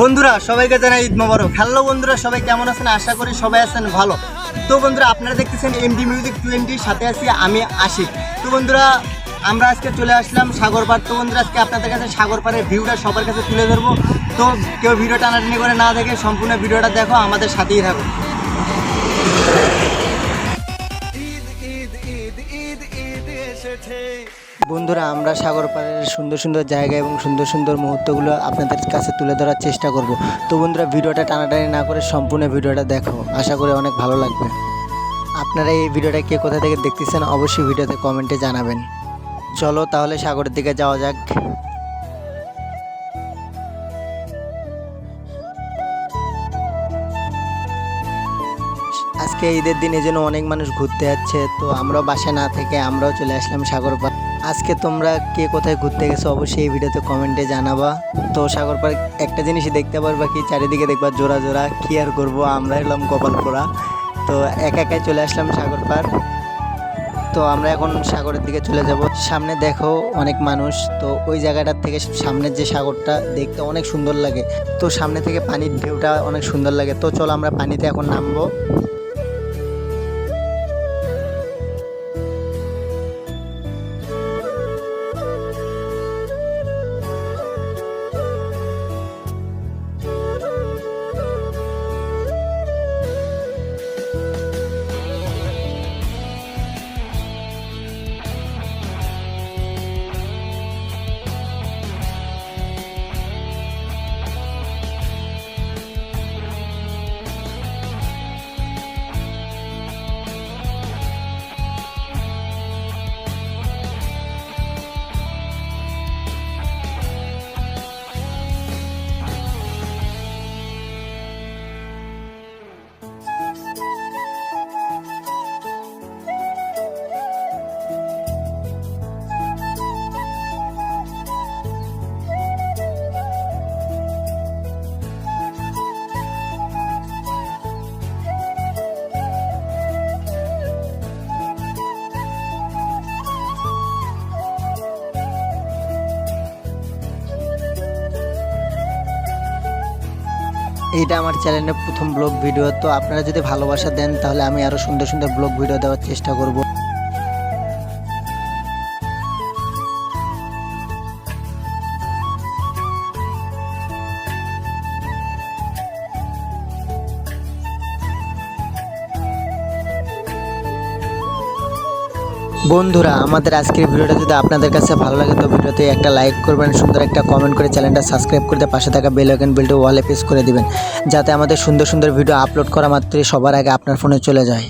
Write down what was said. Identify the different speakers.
Speaker 1: বন্ধুরা, সবাইকে জানাই ঈদ মোবারক। হ্যালো বন্ধুরা, সবাই কেমন আছেন? আশা করি সবাই আছেন ভালো। তো বন্ধুরা, আপনারা দেখতেছেন এমডি মিউজিক টোয়েন্টির সাথে আছি আমি আশিক। তো বন্ধুরা, আমরা আজকে চলে আসলাম সাগর পাড় তো বন্ধুরা, আজকে আপনাদের কাছে সাগর পাড়ের ভিউটা সবার কাছে তুলে ধরবো। তো কেউ ভিডিও টানাটানি করে না দেখে সম্পূর্ণ ভিডিওটা দেখো, আমাদের সাথেই থাকো। বন্ধুরা, আমরা সাগর পাড়ের সুন্দর সুন্দর জায়গা এবং সুন্দর সুন্দর মুহূর্তগুলো আপনাদের কাছে তুলে ধরার চেষ্টা করব। তো বন্ধুরা, ভিডিওটা টানাটানি না করে সম্পূর্ণ ভিডিওটা দেখো। আশা করি অনেক ভালো লাগবে। আপনারা এই ভিডিওটা কে কোথা থেকে দেখতেছেন অবশ্যই ভিডিওতে কমেন্টে জানাবেন। চলো তাহলে সাগরের দিকে যাওয়া যাক। আজকে ঈদের দিনে যেন অনেক মানুষ ঘুরতে যাচ্ছে, তো আমরাও বাসায় না থেকে আমরাও চলে আসলাম সাগর পাড় আজকে তোমরা কে কোথায় ঘুরতে গেছো অবশ্যই এই ভিডিওতে কমেন্টে জানাবা। তো সাগর পার্ক একটা জিনিসই দেখতে পারবা কি, চারিদিকে দেখবা জোড়া জোড়া, কি আর করব? আমরা এলাম কপাল পোড়া তো একা একাই চলে আসলাম সাগর পার্ক। তো আমরা এখন সাগরের দিকে চলে যাব। সামনে দেখো অনেক মানুষ। তো ওই জায়গাটার থেকে সামনের যে সাগরটা দেখতে অনেক সুন্দর লাগে। তো সামনে থেকে পানির ঢেউটা অনেক সুন্দর লাগে। তো চলো আমরা পানিতে এখন নামবো। এইটা আমার চ্যানেলের প্রথম ব্লগ ভিডিও, তো আপনারা যদি ভালোবাসা দেন তাহলে আমি আরও সুন্দর সুন্দর ব্লগ ভিডিও দেওয়ার চেষ্টা করব। বন্ধুরা, আমাদের আজকের ভিডিওটা যদি আপনাদের কাছে ভালো লাগে, তো ভিডিওতে একটা লাইক করবেন, সুন্দর একটা কমেন্ট করে চ্যানেলটা সাবস্ক্রাইব করতে পাশে থাকা বেল আইকন বেলটা ওয়ালে প্রেস করে দিবেন, যাতে আমাদের সুন্দর সুন্দর ভিডিও আপলোড করা মাত্রই সবার আগে আপনার ফোনে চলে যায়।